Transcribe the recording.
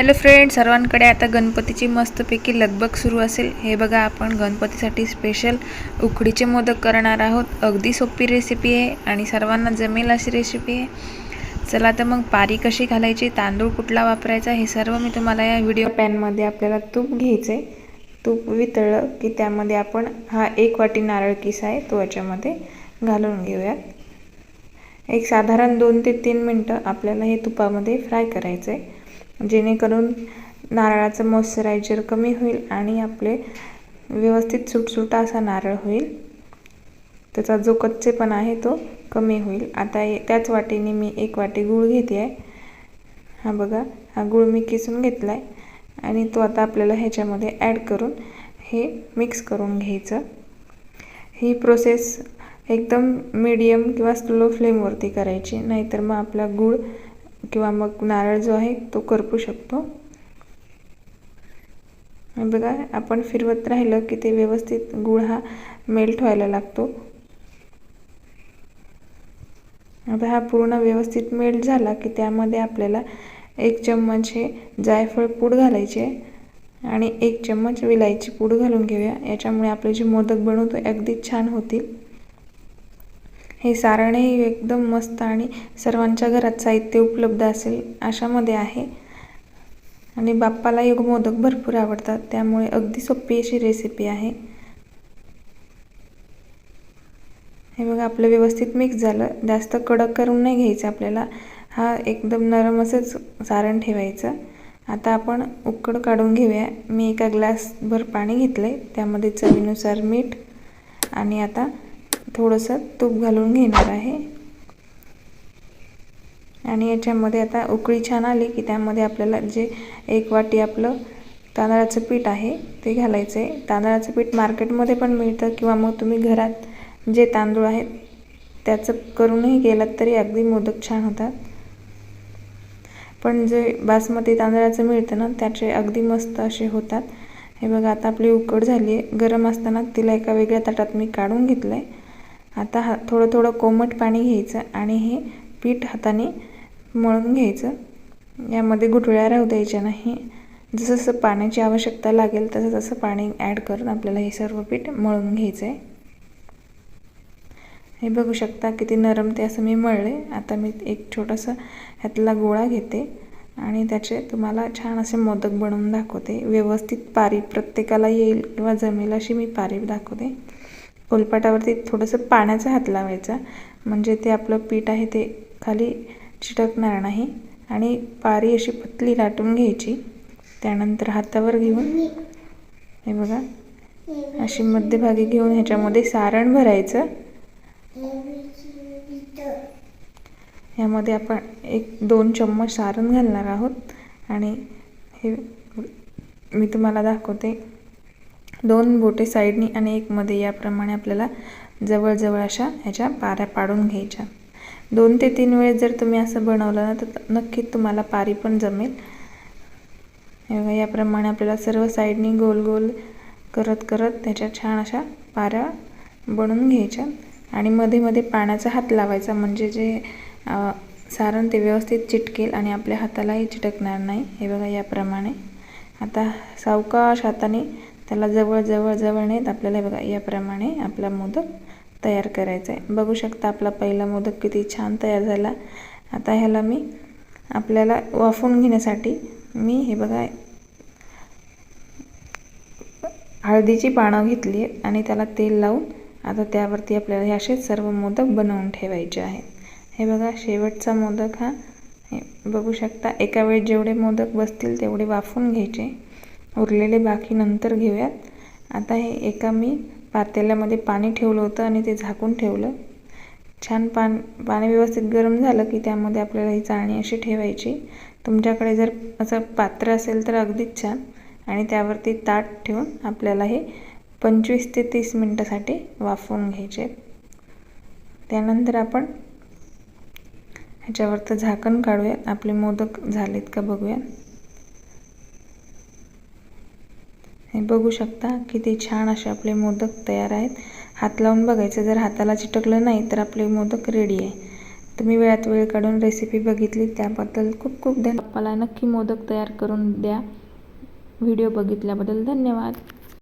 Hello friend सर्वांकडे आता गणपतीची मस्तपैकी लगबग सुरू असेल. हे बघा आपण गणपतीसाठी स्पेशल उकडीचे मोदक करणार आहोत. अगदी सोपी रेसिपी आहे आणि सर्वांना जमेल अशी रेसिपी आहे. चला तर मग पारी कशी घालायची तांदूळ कुठला वापरायचा हे सर्व मी तुम्हाला या व्हिडिओ पॅनमध्ये आपल्याला तूप घ्यायचं आहे तूप वितळलं की त्यामध्ये आपण हा एक वाटी नारळ किस आहे तो याच्यामध्ये घालून घेऊयात. एक साधारण दोन ते तीन मिनटं आपल्याला हे तुपामध्ये फ्राय करायचं आहे जेणेकरून नारळाचं मॉइश्चरायझर कमी होईल आणि आपले व्यवस्थित सुटसुटा असा नारळ होईल. त्याचा जो कच्चेपणा आहे तो कमी होईल. आता त्याच वाटीने मी एक वाटी गूळ घेते आहे हा बघा हा गूळ मी किसून घेतला आहे आणि तो आता आपल्याला ह्याच्यामध्ये ॲड करून हे मिक्स करून घ्यायचं. ही प्रोसेस एकदम मीडियम किंवा स्लो फ्लेमवरती करायची. नाहीतर मग आपला गूळ किंवा मग नारळ जो आहे तो करपू शकतो. बघा आपण फिरवत राहिलं की ते व्यवस्थित गूळ हा मेल्ट व्हायला लागतो. आता हा पूर्ण व्यवस्थित मेल्ट झाला की त्यामध्ये आपल्याला एक चम्मच हे जायफळ पूड घालायचे आणि एक चम्मच विलायची पूड घालून घेऊया. याच्यामुळे आपले जे मोदक बनवतो अगदी छान होतील. हे सारणही एकदम मस्त आणि सर्वांच्या घरात साहित्य उपलब्ध असेल अशामध्ये आहे. आणि बाप्पाला योग मोदक भरपूर आवडतात त्यामुळे अगदी सोपी अशी रेसिपी आहे. हे बघा आपलं व्यवस्थित मिक्स झालं. जास्त कडक करून नाही घ्यायचं आपल्याला. हा एकदम नरम असंच सारण ठेवायचं. आता आपण उकड काढून घेऊया. मी एका ग्लासभर पाणी घेतलं आहे त्यामध्ये चवीनुसार मीठ आणि आता थोडंसं तूप घालून घेणार आहे. आणि याच्यामध्ये आता उकळी छान आली की त्यामध्ये आपल्याला जे एक वाटी आपलं तांदळाचं पीठ आहे ते घालायचं आहे तांदळाचं पीठ मार्केटमध्ये पण मिळतं किंवा मग तुम्ही घरात जे तांदूळ आहेत त्याचं करूनही गेलात तरी अगदी मोदक छान होतात. पण जे बासमती तांदळाचं मिळतं ना त्याचे अगदी मस्त असे होतात. हे बघा आता आपली उकड झाली आहे गरम असताना तिला एका वेगळ्या ताटात मी काढून घेतलं आहे आता हा थोडं थोडं कोमट पाणी घ्यायचं आणि हे पीठ हाताने मळून घ्यायचं. यामध्ये गुठळ्या राहू द्यायच्या नाही. जसं जसं पाण्याची आवश्यकता लागेल तसं तसं पाणी ॲड करून आपल्याला हे सर्व पीठ मळून घ्यायचं आहे हे बघू शकता किती नरम ते असं मी मळले. आता मी एक छोटासा ह्यातला गोळा घेते आणि त्याचे तुम्हाला छान असे मोदक बनवून दाखवते. व्यवस्थित पारी प्रत्येकाला येईल किंवा जमेल अशी मी पारी दाखवते. पोलपाटावरती थोडंसं पाण्याचा हात लावायचा. म्हणजे ते आपलं पीठ आहे ते खाली चिटकणार नाही. आणि पारी अशी पतली लाटून घ्यायची. त्यानंतर हातावर घेऊन हे बघा अशी मध्यभागी घेऊन ह्याच्यामध्ये सारण भरायचं. ह्यामध्ये आपण एक दोन चम्मच सारण घालणार आहोत. आणि हे मी तुम्हाला दाखवते. दोन बोटे साईडनी आणि एक मध्ये याप्रमाणे आपल्याला जवळजवळ अशा ह्याच्या पाऱ्या पाडून घ्यायच्या. दोन ते तीन वेळेस जर तुम्ही असं बनवलं ना तर नक्कीच तुम्हाला पारी पण जमेल. हे बघा याप्रमाणे आपल्याला सर्व साईडनी गोल गोल करत करत त्याच्या छान अशा पाऱ्या बनवून घ्यायच्या. आणि मध्ये मध्ये पाण्याचा हात लावायचा म्हणजे जे सारण ते व्यवस्थित चिटकेल आणि आपल्या हातालाही चिटकणार नाही. हे बघा याप्रमाणे. आता सावकाश हाताने त्याला जवळ जवळ जवळ नेत आपल्याला बघा याप्रमाणे आपला मोदक तयार करायचा आहे. बघू शकता आपला पहिला मोदक किती छान तयार झाला. आता ह्याला मी आपल्याला वाफवून घेण्यासाठी मी हे बघा हळदीची पानं घेतली आहेत आणि त्याला तेल लावून आता त्यावरती आपल्याला हे असे सर्व मोदक बनवून ठेवायचे आहेत. हे बघा शेवटचा मोदक हा. हे बघू शकता एका वेळेस जेवढे मोदक बसतील तेवढे वाफवून घ्यायचे. उरलेले बाकी नंतर घेऊयात. आता हे एका मी पातेल्यामध्ये पाणी ठेवलं होतं आणि ते झाकून ठेवलं. छान पान पाणी व्यवस्थित गरम झालं की त्यामध्ये आपल्याला ही चाळणी अशी ठेवायची. तुमच्याकडे जर असं पात्र असेल तर अगदीच छान. आणि त्यावरती ताट ठेवून आपल्याला हे पंचवीस ते तीस मिनटासाठी वाफवून घ्यायचे. त्यानंतर आपण ह्याच्यावरचं झाकण काढूयात. आपले मोदक झालेत का बघूयात. हे बघू शकता किती छान असे आपले मोदक तयार आहेत. हात लावून बघायचं जर हाताला चिटकलं नाही तर आपले मोदक रेडी आहे. तुम्ही वेळात वेळ काढून रेसिपी बघितली त्याबद्दल खूप खूप धन्यवाद. नक्की मोदक तयार करून द्या. व्हिडिओ बघितल्याबद्दल धन्यवाद.